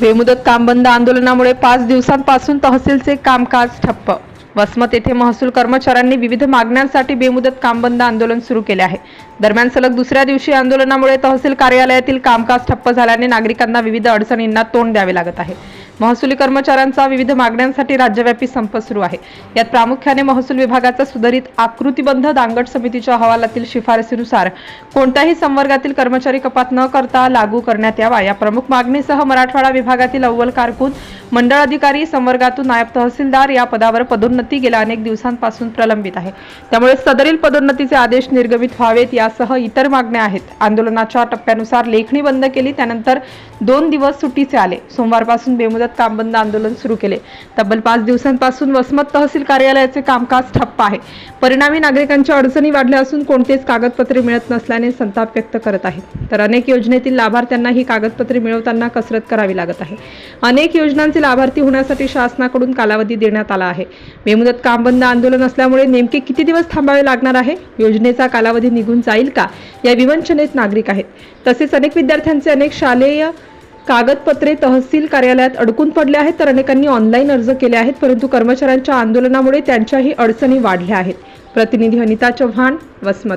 बेमुदत काम बंद आंदोलनामुळे पाच दिवसांपासून तहसीलचे कामकाज ठप्प. वसमत येथे महसूल कर्मचाऱ्यांनी विविध मागण्यांसाठी बेमुदत कामबंद आंदोलन सुरू केले आहे. दरम्यान सलग दुसऱ्या दिवशी आंदोलनामुळे तहसील कार्यालयातील कामकाज ठप्प झाल्याने नागरिकांना विविध अडचणींना तोंड द्यावे लागत आहे. महसुली कर्मचाऱ्यांचा विविध मागण्यांसाठी राज्यव्यापी संप सुरू आहे. यात प्रामुख्याने महसूल विभागाचा सुधारित आकृतीबंध दांगट समितीच्या अहवालातील शिफारसीनुसार कोणत्याही संवर्गातील कर्मचारी कपात न करता लागू करण्यात यावा. या प्रमुख मागणीसह मराठवाडा विभागातील अव्वल कारकून मंडळ अधिकारी संवर्गातून नायब तहसीलदार या पदावर पदोन्नती गेल्या अनेक दिवसांपासून प्रलंबित आहे. त्यामुळे सदरील पदोन्नतीचे आदेश निर्गमित व्हावेत यासह इतर मागण्या आहेत. आंदोलनाच्या टप्प्यानुसार लेखणी बंद केली त्यानंतर दोन दिवस सुट्टीचे आले. सोमवारपासून बेमुदत काम बंद आंदोलन सुरू केले. तब्बल पाच दिवसांपासून वसमत तहसील कार्यालयाचे कामकाज ठप्प आहे. परिणामी नागरिकांच्या अडचणी वाढल्या असून कोणतेच कागदपत्रे मिळत नसल्याने संताप व्यक्त करत आहेत. तर अनेक योजनेतील लाभार्थ्यांना ही कागदपत्रे मिळवताना कसरत करावी लागत आहे. अनेक योजनांचे लाभार्थी होण्यासाठी शासनाकडून कालावधी देण्यात आला आहे. बेमुदत काम बंद आंदोलन असल्यामुळे नेमके किती दिवस थांबावे लागणार आहे? योजनेचा कालावधी निघून जाईल का? या विवंचनेत नागरिक आहेत. तसेच अनेक विद्यार्थ्यांचे अनेक शालेय कागदपत्रे तहसील कार्यालयात अडकून पडले आहेत तर अनेकांनी ऑनलाईन अर्ज केले आहेत परंतु कर्मचाऱ्यांच्या आंदोलनामुळे त्यांच्याही अडचणी वाढल्या आहेत. प्रतिनिधी अनिता चव्हाण वसमत.